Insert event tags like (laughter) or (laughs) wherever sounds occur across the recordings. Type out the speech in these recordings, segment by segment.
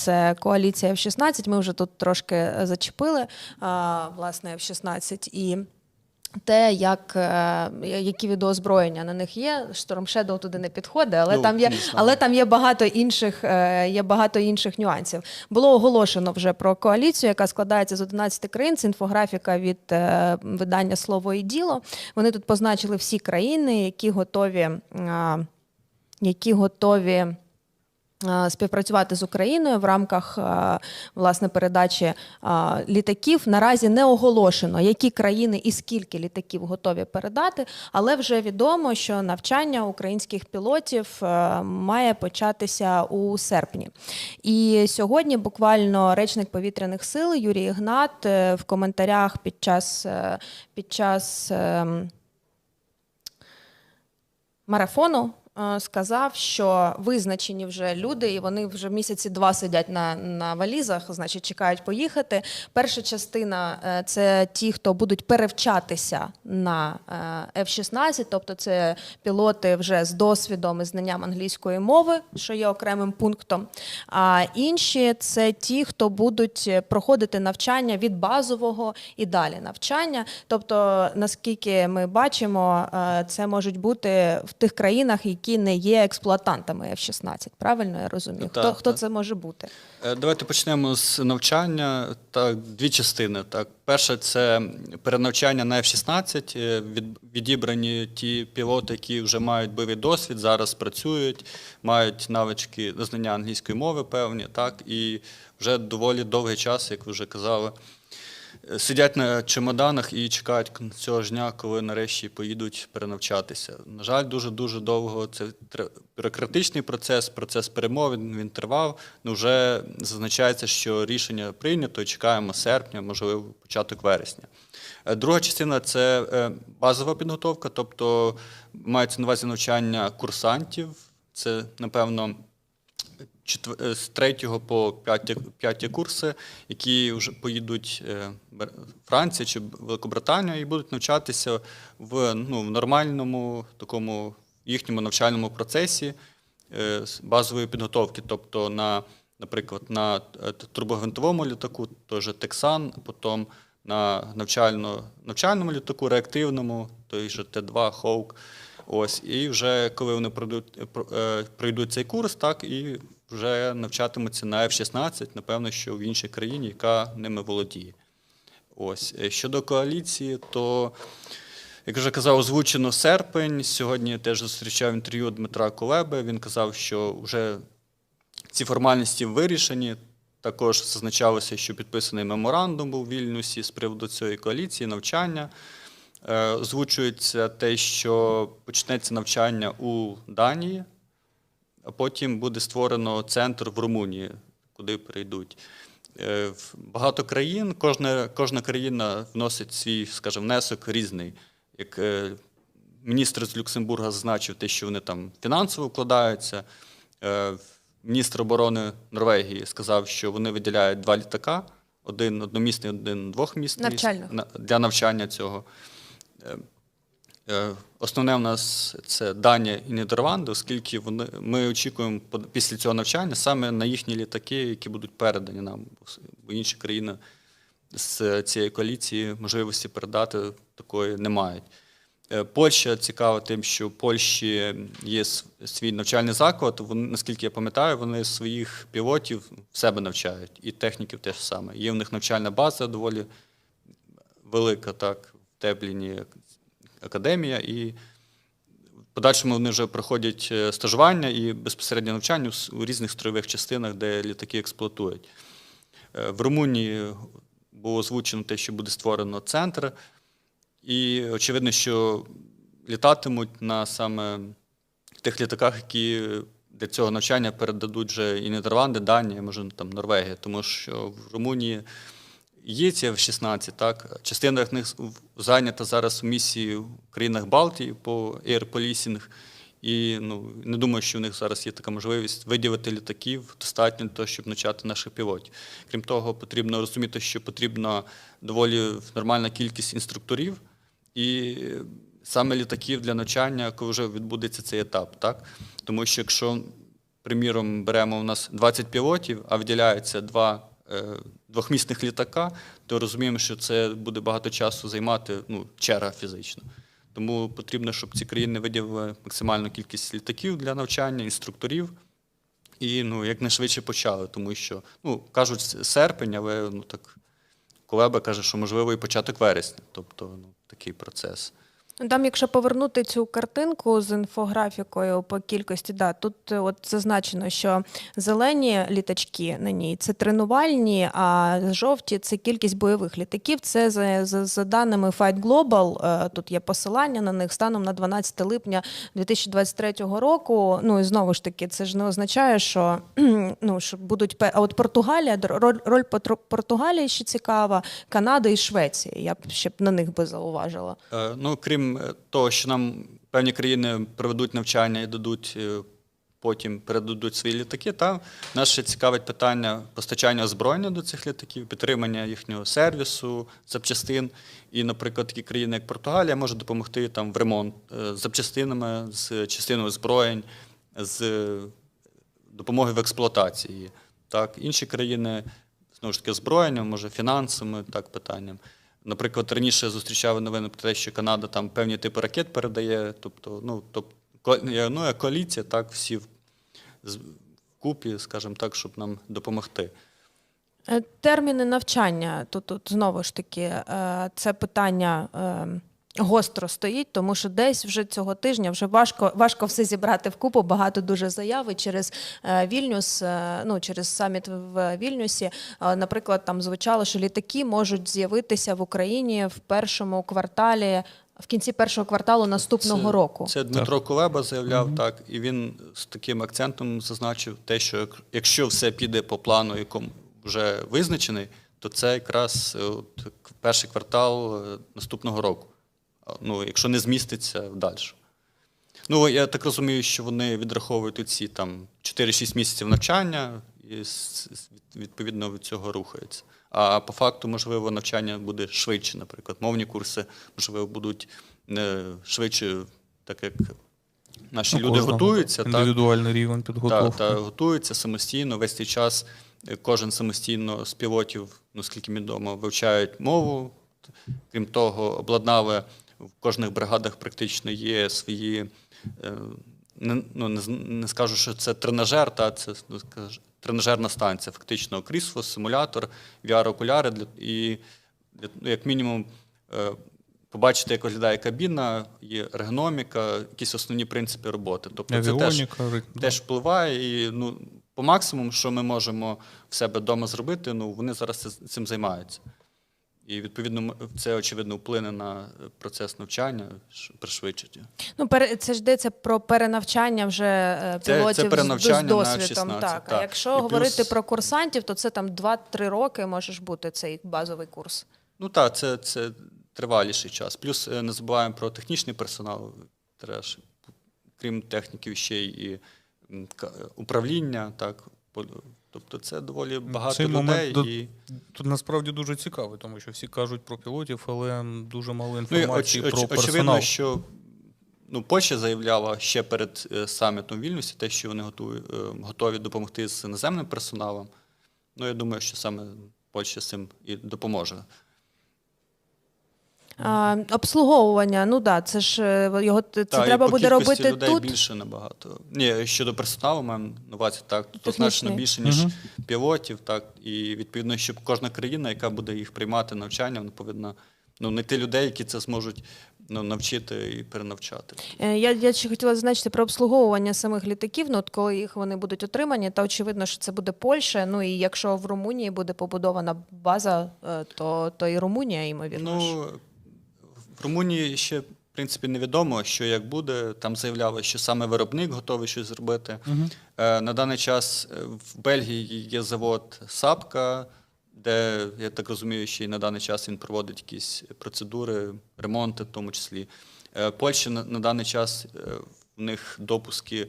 це коаліція F-16. Ми вже тут трошки е, зачепили власне F-16 і. Те, як, е, які відеоозброєння на них є, Storm Shadow туди не підходить, але Ну, там є, але там є багато інших, е, є багато інших нюансів. Було оголошено вже про коаліцію, яка складається з 11 країн. Це інфографіка від видання Слово і діло. Вони тут позначили всі країни, які готові, які готові. Е, Співпрацювати з Україною в рамках е, власне передачі е, літаків наразі не оголошено, які країни і скільки літаків готові передати, але вже відомо, що навчання українських пілотів має початися у серпні. І сьогодні буквально речник повітряних сил Юрій Ігнат в коментарях під час під час. ем, марафону сказав, що визначені вже люди, і вони вже місяці два сидять на, на валізах, значить, чекають поїхати. Перша частина е, це ті, хто будуть перевчатися на е, F-16, тобто це пілоти вже з досвідом і знанням англійської мови, що є окремим пунктом. А інші це ті, хто будуть проходити навчання від базового і далі навчання. Тобто, наскільки ми бачимо, е, це можуть бути в тих країнах, які не є експлуатантами F-16. Правильно я розумію? Так, хто, хто так. це може бути? Е, Давайте почнемо з навчання. Так, дві частини. Так, перше це перенавчання на F-16. Е, Від, відібрані ті пілоти, які вже мають бойовий досвід, зараз працюють, мають навички знання англійської мови певні, так, і вже доволі довгий час, як ви вже казали. Сидять на чемоданах і чекають цього ж дня, коли нарешті поїдуть перенавчатися. На жаль, дуже дуже довго це бюрократичний процес, процес перемовин він тривав. Ну вже зазначається, що рішення прийнято. Чекаємо серпня, можливо, початок вересня. Е, Друга частина це е, базова підготовка, тобто мається на увазі навчання курсантів. Це, напевно, з третього по п'яті, п'яті курси, які вже поїдуть е, Франція чи Великобританія і будуть навчатися в, ну, в нормальному такому їхньому навчальному процесі е, базової підготовки, тобто на, наприклад, на е, турбогвинтовому літаку, той же Тексан, потім на навчально, навчальному літаку, реактивному, той же Т-2, Хоук. Ось, і вже коли вони пройдуть, е, про- е, пройдуть цей курс, так і вже навчатимуться на F-16, напевно, що в іншій країні, яка ними володіє. Ось. Е, Щодо коаліції, то, як вже казав, озвучено серпень. Сьогодні я теж зустрічав інтерв'ю Дмитра Кулеби. Він казав, що вже ці формальності вирішені. Також зазначалося, що підписаний меморандум був Вільнюсі з приводу цієї коаліції, навчання. Е, Озвучується те, що почнеться навчання у Данії, а потім буде створено центр в Румунії, куди прийдуть. Е, Багато країн, кожна, кожна країна вносить свій, скажімо, внесок різний. Як е, міністр з Люксембурга зазначив те, що вони там фінансово вкладаються. Е, Міністр оборони Норвегії сказав, що вони виділяють два літака: один одномісний, один двохмісний Навчальних. на- для навчання цього. Е, Основне в нас це Данія і Нідерланди, оскільки вони, ми очікуємо після цього навчання саме на їхні літаки, які будуть передані нам, бо інші країни з цієї коаліції можливості передати такої не мають. Е, Польща цікава тим, що в Польщі є свій навчальний заклад. Вони, наскільки я пам'ятаю, вони своїх пілотів в себе навчають, і техніків теж саме. Є в них навчальна база доволі велика, так, в Тепліні академія, і в подальшому вони вже проходять е, стажування і безпосередньо навчання у різних строєвих частинах, де літаки експлуатують. Е, В Румунії було озвучено те, що буде створено центр, і очевидно, що літатимуть на саме тих літаках, які для цього навчання передадуть вже і Нідерланди, Данія, може там Норвегія, тому що в Румунії є ці F-16, так. Частина них зайнята зараз у місії в країнах Балтії по Policing. І ну, не думаю, що в них зараз є така можливість виділити літаків достатньо для того, щоб навчати наших пілотів. Крім того, потрібно розуміти, що потрібна доволі нормальна кількість інструкторів і саме літаків для навчання, коли вже відбудеться цей етап. Так? Тому що якщо приміром, беремо у нас 20 пілотів, а виділяється два двохмісних літака, то розуміємо, що це буде багато часу займати ну, черга фізично. Тому потрібно, щоб ці країни виділили максимальну кількість літаків для навчання, інструкторів. І ну, якнайшвидше почали, тому що ну, кажуть серпень, але ну, так, Кулеба каже, що можливо і початок вересня. Тобто ну, такий процес. Ну, Там, якщо повернути цю картинку з інфографікою по кількості, да, тут е, от зазначено, що зелені літачки на ній це тренувальні, а жовті це кількість бойових літаків. Це за, за, за даними Fight Global, е, тут є посилання на них станом на 12 липня 2023 року. Ну і знову ж таки, це ж не означає, що, (clears throat) ну, що будуть А от Португалія, роль, роль Португалії ще цікава, Канада і Швеція. Я б ще б на них би зауважила. Е, Ну, крім е, того, що нам певні країни проведуть навчання і дадуть е, потім передадуть свої літаки, та нас ще цікавить питання постачання озброєння до цих літаків, підтримання їхнього сервісу, запчастин. І, наприклад, такі країни, як Португалія, можуть допомогти там в ремонт е, з запчастинами, з частиною озброєнь, з е, допомогою в експлуатації. Так, інші країни знову ж таки озброєнням, може фінансами, так питанням. Наприклад, раніше зустрічав новини про те, що Канада там певні типи ракет передає. Тобто, ну, тобто, ну, як коаліція, так, всі в- купі, скажімо так, щоб нам допомогти. Е, Терміни навчання тут, тут знову ж таки е, це питання е, гостро стоїть, тому що десь вже цього тижня вже важко, важко все зібрати вкупу. Багато дуже заяви через е, Вільнюс, е, ну через саміт в Вільнюсі. Е, Наприклад, там звучало, що літаки можуть з'явитися в Україні в першому кварталі. В кінці першого кварталу наступного Це- року. Це Дмитро Кулеба заявляв так, і він з таким акцентом зазначив те, що як- якщо все піде по плану, якому вже визначений, то це якраз от, к- перший квартал наступного року. Ну, якщо не зміститься далі. Ну, я так розумію, що вони відраховують ці там 4-6 місяців навчання і відповідно від цього рухаються. А по факту, можливо, навчання буде швидше, наприклад, мовні курси, можливо, будуть е, швидше, так як наші У люди готуються, так, рівень підготовки. та готуються самостійно. Весь цей час е, кожен самостійно з пілотів, ну скільки відомо, вивчають мову. Крім того, обладнали в кожних бригадах практично є свої. е, Не, ну, не, не скажу, що це тренажер, та це ну, скаж- тренажерна станція, фактично крісло, симулятор, VR-окуляри для, і для, ну, як мінімум е, побачити, як виглядає кабіна, є ергономіка, якісь основні принципи роботи. Тобто це теж, Авіоніка, теж впливає. І ну, по максимуму, що ми можемо в себе вдома зробити, ну, вони зараз цим займаються. І відповідно це очевидно вплине на е, процес навчання, пришвидшить. Ну, це ж йдеться про перенавчання вже е, Це- це перенавчання з досвідом. F-16, так. А якщо І говорити плюс- про курсантів, то це там 2-3 роки може ж бути цей базовий курс. Ну так, це, це триваліший час. Плюс е, не забуваємо про технічний персонал. Треба ж, крім техніків, ще й і управління. Так, тобто це доволі багато Цей людей. момент І... Тут насправді дуже цікаво, тому що всі кажуть про пілотів, але дуже мало Ну, і оч, про оч, персонал. очевидно, що ну, Польща заявляла ще перед е, самітом Вільності Вільнюсі те, що вони готові, е, готові допомогти з наземним персоналом. Ну, я думаю, що саме Польща з цим і допоможе. А, обслуговування, ну да, це ж е, його це Та, і треба по буде кількості робити людей тут. більше набагато. Ні, щодо персоналу, маємо на увазі так, то Технічний. значно більше, ніж Мгм. пілотів, так. І відповідно, щоб кожна країна, яка буде їх приймати навчання, вона повинна ну, знайти людей, які це зможуть ну, навчити і перенавчати. Е, Я, я ще хотіла зазначити про обслуговування самих літаків. Ну, от коли їх вони будуть отримані, то очевидно, що це буде Польща. Ну і якщо в Румунії буде побудована база, е, то, то і Румунія, ймовірно. ж. Ну, в Румунії ще, в принципі, невідомо, що як буде. Там заявляли, що саме виробник готовий щось зробити. Е, На даний час е, в Бельгії є завод Сапка, де, я так розумію, ще й на даний час він проводить якісь процедури, ремонти в тому числі. Е, Польща на, на даний час в них допуски,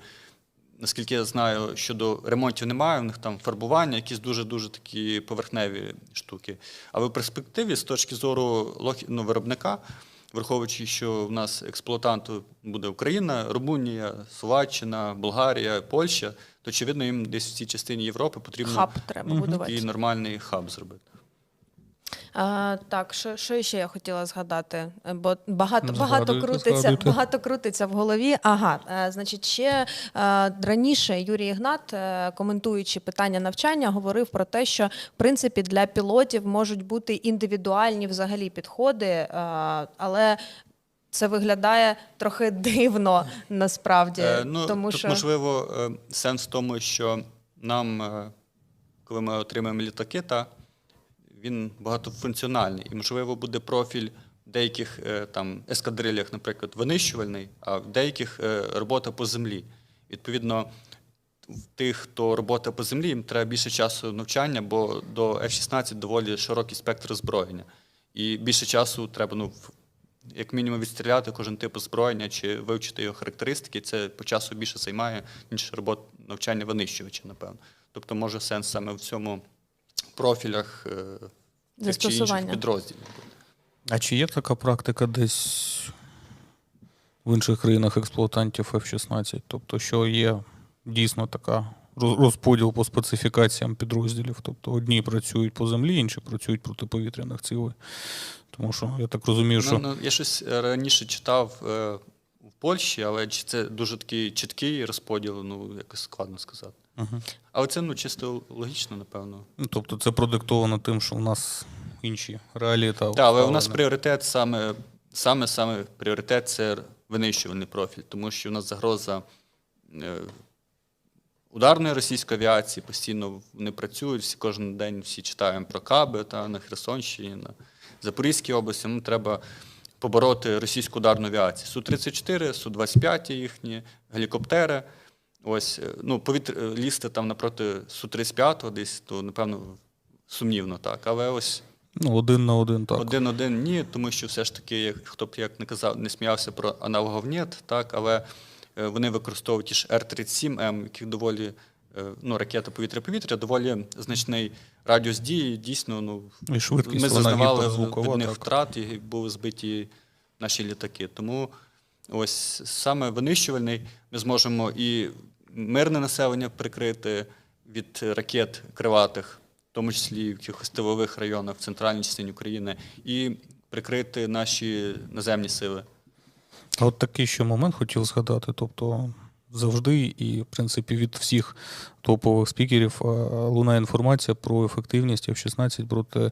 наскільки я знаю, щодо ремонтів немає, в них там фарбування, якісь дуже-дуже такі поверхневі штуки. Але в перспективі, з точки зору ну, виробника, враховуючи, що в нас експлуатантом буде Україна, Румунія, Словаччина, Болгарія, Польща, то очевидно їм десь в цій частині Європи потрібно Хаб треба будувати. і нормальний хаб зробити. А, так, що, що ще я хотіла згадати? Е, Бо багато, Ну, багато крутиться, багато крутиться в голові. Ага, е, значить, ще е, раніше Юрій Ігнат, коментуючи питання навчання, говорив про те, що в принципі для пілотів можуть бути індивідуальні взагалі підходи, але. Це виглядає трохи дивно насправді, Е, ну, тому тут, що можливо, сенс в тому, що нам, коли ми отримаємо літаки, та, він багатофункціональний. І, можливо, буде профіль в деяких е, там, ескадрилях, наприклад, винищувальний, а в деяких е, робота по землі. Відповідно, в тих, хто робота по землі, їм треба більше часу навчання, бо до F-16 доволі широкий спектр озброєння. І більше часу треба, ну, як мінімум, відстріляти кожен тип озброєння чи вивчити його характеристики. Це по часу більше займає, ніж робота навчання винищувача, напевно. Тобто, може сенс саме в цьому профілях е, тих чи інших підрозділів. А чи є така практика десь в інших країнах експлуатантів F-16? Тобто, що є дійсно така розподіл по специфікаціям підрозділів? Тобто одні працюють по землі, інші працюють проти повітряних цілей. Тому що я так розумію, що Ну, ну, я щось раніше читав е, в Польщі, але чи це дуже такий чіткий розподіл, ну якось складно сказати. Мгм. Але це ну чисто логічно, напевно. Ну, тобто це продиктовано тим, що в нас інші реалії та Так, але у нас пріоритет саме, саме, саме пріоритет це винищувальний профіль, тому що у нас загроза е, ударної російської авіації, постійно вони працюють, всі кожен день всі читаємо про каби та на Херсонщині, на Запорізькій області. Нам треба побороти російську ударну авіацію. Су-34, Су-25 їхні, гелікоптери. Ось, е, ну, повітря лізти там напроти Су-35 десь, то, напевно, сумнівно так. Але ось Ну, один на один, так. один-один ні, тому що все ж таки, як, хто б як не казав, не сміявся про аналогов нет, так, але е, вони використовують ті ж Р-37М, яких доволі е, ну, ракета повітря-повітря, доволі значний радіус дії. Дійсно, ну, І швидкість ми зазнавали від них втрат і були збиті наші літаки. Тому ось саме винищувальний ми зможемо і мирне населення прикрити від ракет криватих, в тому числі в якихось тилових районах в центральній частині України, і прикрити наші наземні сили. А от такий ще момент хотів згадати. Тобто завжди і, в принципі, від всіх топових спікерів е, лунає інформація про ефективність F-16 проти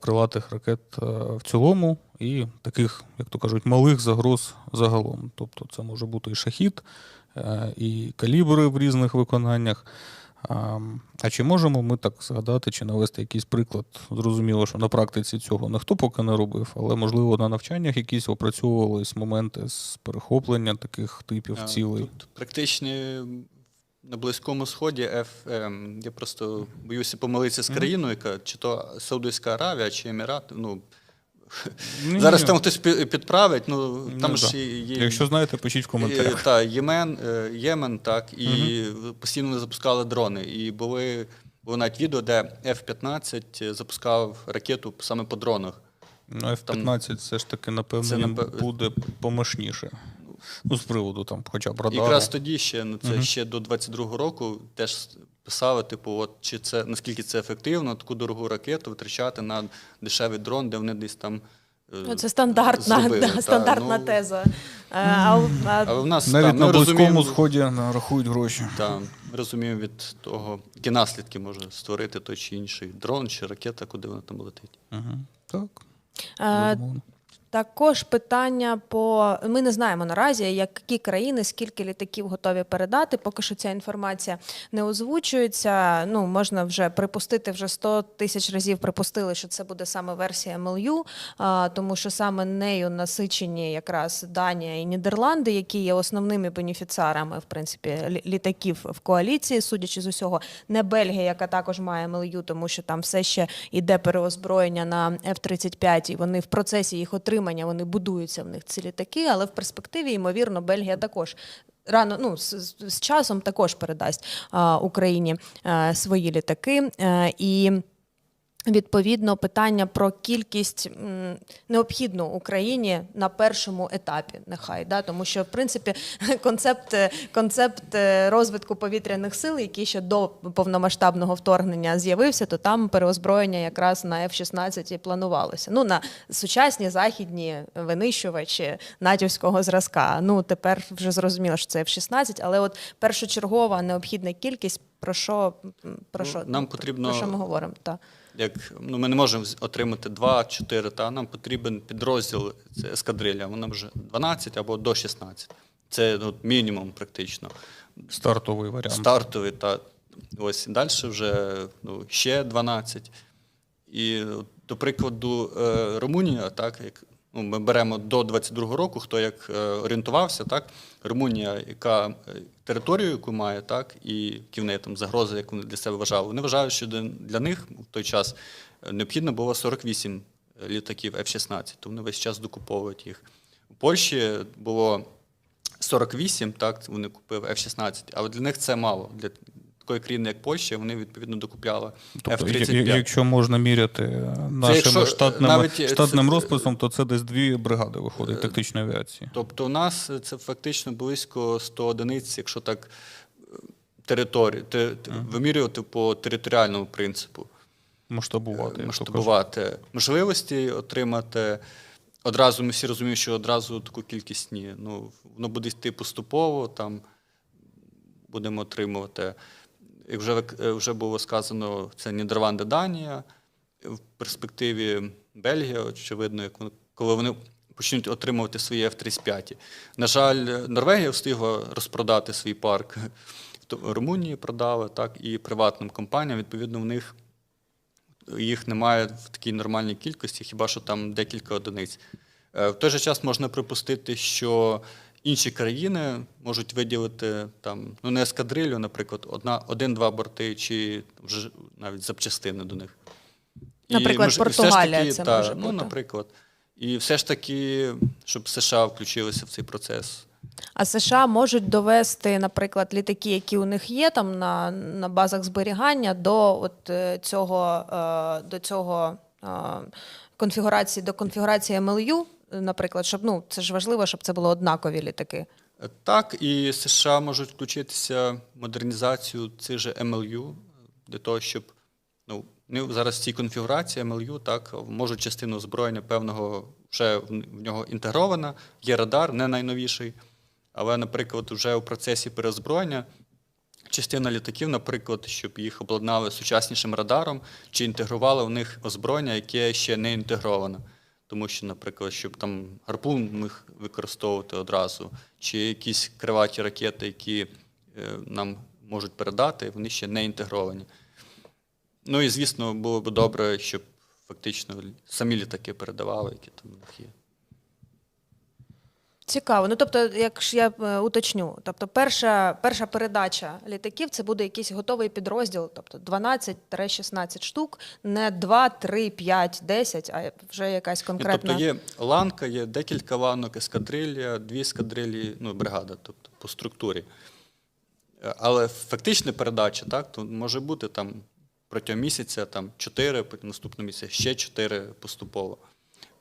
крилатих ракет е, в цілому і таких, як то кажуть, малих загроз загалом. Тобто це може бути і шахід, е, і калібри в різних виконаннях. А, а чи можемо ми так згадати чи навести якийсь приклад? Зрозуміло, що на практиці цього ніхто поки не робив, але можливо на навчаннях якісь опрацьовувались моменти з перехоплення таких типів цілей. Тут практичні на Близькому Сході F, ем, я просто боюся помилитися з країною, яка чи то Саудовська Аравія, чи Емірат. Ну, Ні, зараз ні. там хтось пі- підправить, ну там Ну, ж да. і є. Якщо знаєте, пишіть в коментарях. Та, Ємен, е, Ємен, так, і постійно вони запускали дрони. І були, було навіть відео, де F-15 запускав ракету саме по дронах. Ну, F-15 все ж таки, напевно, Це, напев- буде помощніше. Ну, з приводу там, хоча б І радару. якраз тоді ще, ну це ще до 22-го року, теж писали, типу, от чи це наскільки це ефективно, таку дорогу ракету витрачати на дешевий дрон, де вони десь там. е, ну, це стандартна, зробили, да, та, стандартна ну, теза. Е, А, а, Але в нас Навіть та, на Близькому Сході рахують гроші. та, ми розуміємо від того, які наслідки може створити той чи інший дрон чи ракета, куди вона там летить. Угу. Так. е, безумовно. Також питання по ми не знаємо наразі, які країни, скільки літаків готові передати. Поки що ця інформація не озвучується. Ну можна вже припустити, вже 100 тисяч разів припустили, що це буде саме версія а, тому що саме нею насичені якраз Данія і Нідерланди, які є основними бенефіціарами в принципі лі- літаків в коаліції, судячи з усього, не Бельгія, яка також має MLU, тому що там все ще йде переозброєння на F-35, і вони в процесі їх отримання вони будуються в них ці літаки, але в перспективі, ймовірно, Бельгія також. Рано ну з, з- з часом також передасть а, Україні а, свої літаки. А, і Відповідно, питання про кількість необхідну Україні на першому етапі, нехай да, тому що в принципі (laughs) концепт, е, концепт е, розвитку повітряних сил, який ще до повномасштабного вторгнення з'явився, то там переозброєння якраз на F-16 і планувалося. Ну на сучасні західні винищувачі натівського зразка. Ну тепер вже зрозуміло, що це F-16, але от першочергова необхідна кількість. Про що про Ну, що нам потрібно- про що ми говоримо? Так. Як ну, ми не можемо отримати 2-4, та нам потрібен підрозділ це ескадрилля. Вона вже 12 або до 16. Це ну, мінімум практично. Стартовий варіант. Стартовий та ось далі вже ну, ще 12. І до прикладу, е, Румунія, так як ну, ми беремо до 22-го року, хто як е, орієнтувався, так Румунія, яка е, територію, яку має, так, і неї там загрози, як вони для себе вважали. Вони вважають, що для- для них в той час е, необхідно було 48 літаків F-16, то вони весь час докуповують їх. У Польщі було 48, так, вони купили F-16, але для них це мало. Для такої країни, як Польща, вони відповідно докупляли Тобто, я- F-35. я- якщо можна міряти нашим якщо, штатним, навіть, штатним це- розписом, то це десь дві бригади виходить Е, тактичної авіації. Тобто у нас це фактично близько 100 одиниць, якщо так е, територію, те- те- вимірювати по територіальному принципу. Масштабувати. масштабувати можливості отримати. Одразу ми всі розуміємо, що одразу таку кількість ні. Ну, воно буде йти поступово, там будемо отримувати. Як вже, е, вже було сказано, це Нідерланди, Данія. В перспективі Бельгія, очевидно, як коли вони почнуть отримувати свої F-35. На жаль, Норвегія встигла розпродати свій парк. (laughs) Румунії продали, так, і приватним компаніям. Відповідно, в них їх немає в такій нормальній кількості, хіба що там декілька одиниць. Е, В той же час можна припустити, що інші країни можуть виділити там, ну не ескадрилю, наприклад, одна, один-два борти, чи вже навіть запчастини до них. Наприклад, ж Португалія таки, це та, може ну, бути. наприклад. І все ж таки, щоб США включилися в цей процес. А США можуть довести, наприклад, літаки, які у них є там на, на базах зберігання, до от е, цього, е, до цього е, конфігурації, до конфігурації MLU, наприклад, щоб ну це ж важливо, щоб це були однакові літаки. Е, Так, і США можуть включитися в модернізацію цих же MLU для того, щоб ну, зараз в цій конфігурації MLU так, можуть частину озброєння певного вже в нього інтегрована, є радар, не найновіший. Але, наприклад, вже у процесі переозброєння частина літаків, наприклад, щоб їх обладнали сучаснішим радаром, чи інтегрували в них озброєння, яке ще не інтегроване. Тому що, наприклад, щоб там гарпун міг використовувати одразу, чи якісь криваті ракети, які е, нам можуть передати, вони ще не інтегровані. Ну і звісно, було б добре, щоб фактично самі літаки передавали, які там є. Цікаво. Ну тобто, якщо я е, уточню, тобто перша, перша передача літаків це буде якийсь готовий підрозділ, тобто 12-16 штук, не 2, 3, 5, 10, а вже якась конкретна. Тобто є ланка, є декілька ланок, ескадрилля, дві ескадрилі, ну, бригада, тобто по структурі. Е, Але фактична передача, так, то може бути там протягом місяця там 4, потім наступного місяця ще 4 поступово.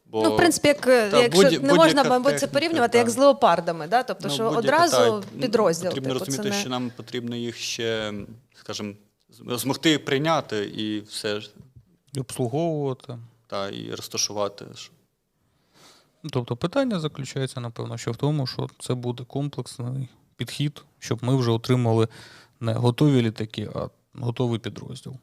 Бо, Ну, в принципі, як, е, та, якщо будь- не можна, мабуть, це порівнювати та. як з леопардами, да? тобто, ну, що одразу та, підрозділ. Потрібно типу, розуміти, не... що нам потрібно їх ще, скажімо, змогти прийняти і все ж, І обслуговувати. та, і розташувати. Тобто питання заключається, напевно, що в тому, що це буде комплексний підхід, щоб ми вже отримали не готові літаки, а готовий підрозділ.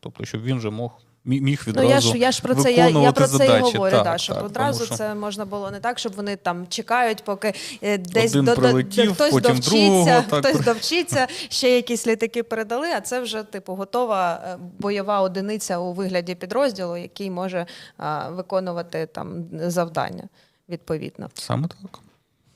Тобто, щоб він вже мог, мі- міг Ну, відразу я ж я ж про це я, я про це і задачі. говорю, Так, да, щоб так, одразу що це можна було не так, щоб вони там чекають, поки е, десь Один до, прилетів, хтось потім довчиться, другого, так, хтось довчиться, ще якісь літаки передали. А це вже типу готова е, бойова одиниця у вигляді підрозділу, який може а, виконувати там завдання відповідно. Саме так.